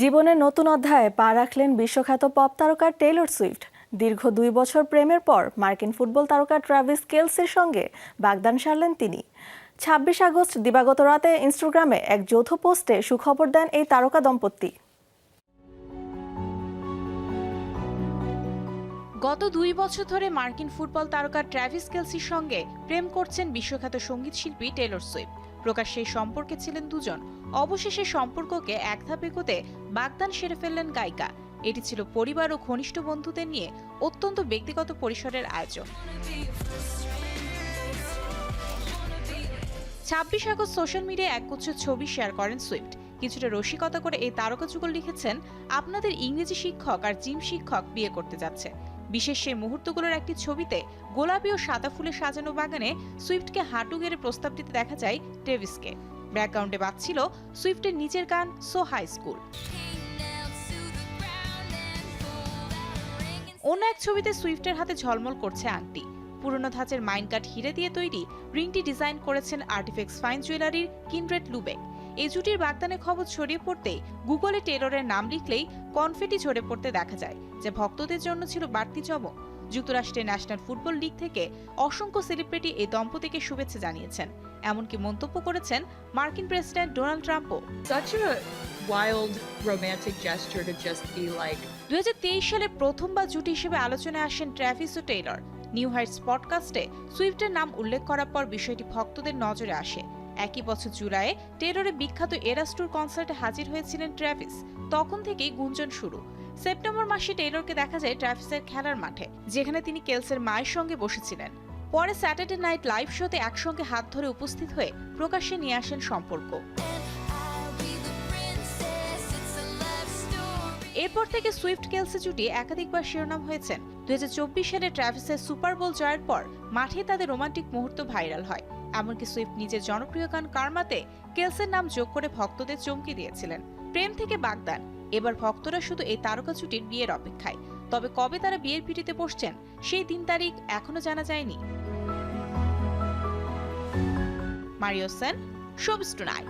জীবনের নতুন অধ্যায়ে পা রাখলেন বিশ্বখ্যাত পপ তারকা টেইলর সুইফট। দীর্ঘ দুই বছর প্রেমের পর মার্কিন ফুটবল তারকা ট্রাভিস কেলসির সঙ্গে বাগদান সারলেন তিনি। ছাব্বিশ আগস্ট দিবাগত রাতে ইনস্টাগ্রামে এক যৌথ পোস্টে সুখবর দেন এই তারকা দম্পতি। গত দুই বছর ধরে মার্কিন ফুটবল তারকা ট্র্যাভিস কেলসির সঙ্গে প্রেম করছেন বিশ্বখ্যাত সংগীত শিল্পী টেলর সুইফট। প্রকাশ্যে সম্পর্কে ছিলেন দুজন। অবশেষে সম্পর্ককে এক ধাপ এগোতে বাগদান সেরে ফেললেন গায়িকা। এটি ছিল পরিবার ও ঘনিষ্ঠ বন্ধুদের নিয়ে অত্যন্ত ব্যক্তিগত পরিসরের আয়োজন। ছাব্বিশ আগস্ট সোশ্যাল মিডিয়ায় এক একগুচ্ছ ছবি শেয়ার করেন সুইফট। কিছুটা রসিকতা করে এই তারকা যুগল লিখেছেন, আপনাদের ইংরেজি শিক্ষক আর জিম শিক্ষক বিয়ে করতে যাচ্ছে। বিশেষ সেই মুহূর্তগুলোর একটি ছবিতে গোলাপি ও সাদা ফুলে সাজানো বাগানে সুইফটকে হাঁটু গেড়ে প্রস্তাব দিতে দেখা যায় ট্রেভিসকে ব্যাকগ্রাউন্ডে বাজছিল সুইফটের নিজের গান সো হাই স্কুল। অন্য এক ছবিতে সুইফটের হাতে ঝলমল করছে আংটি। পুরনো ধাঁচের মাইন কাট হিরে দিয়ে তৈরি, রিংটি ডিজাইন করেছেন আর্টিফেক্স ফাইন জুয়েলারির কিনড্রেড লুবেক। এই জুটির বাগদানে খবর ছড়িয়ে পড়তেই গুগলে টেররের নাম লিখলেই কনফেটি ঝরে পড়তে দেখা যায় যা ভক্তদের জন্য ছিল বাড়তি চমক। যুক্তরাষ্ট্রের ন্যাশনাল ফুটবল লিগ থেকে অসংখ্য সেলিব্রিটি এই দম্পতিকে শুভেচ্ছা জানিয়েছেন। এমনকি মন্তব্য করেছেন মার্কিন প্রেসিডেন্ট ডোনাল্ড ট্রাম্পও। Wild romantic gesture to just be like দুই হাজার তেইশ সালে প্রথমবার জুটি হিসেবে আলোচনায় আসেন ট্র্যাভিস ও টেইলর। নিউ হাইটস পডকাস্টে সুইফটের নাম উল্লেখ করার পর বিষয়টি ভক্তদের নজরে আসে। একই বছর জুলাইয়ে টেররে বিখ্যাত এরাস্টুর কনসার্টে হাজির হয়েছিলেন ট্র্যাভিস। তখন থেকেই গুঞ্জন শুরু। সেপ্টেম্বর মাসে টেইলরকে দেখা যায় ট্র্যাভিসের খেলার মাঠে, যেখানে তিনি কেলসের মায়ের সঙ্গে বসেছিলেন। পরে স্যাটারডে নাইট লাইভ শোতে একসঙ্গে হাত ধরে উপস্থিত হয়ে প্রকাশ্যে নিয়ে আসেন সম্পর্ক। এরপর থেকে সুইফট কেলসে জুটি একাধিকবার শিরোনাম হয়েছেন। দুই হাজার চব্বিশ সালে ট্র্যাভিসের সুপার বোল জয়ের পর মাঠে তাদের রোমান্টিক মুহূর্ত ভাইরাল হয়। এমনকি সুইফট নিজের জনপ্রিয় গান কার্মাতে কেলসের নাম যোগ করে ভক্তদের চমকে দিয়েছিলেন। প্রেম থেকে বাগদান। এবার ভক্তরা শুধু এই তারকা জুটির বিয়ের অপেক্ষায়। তবে কবে তারা বিয়ের পিটিতে বসছেন, সেই দিন তারিখ এখনও জানা যায়নি। Mario Sen showbiz tonight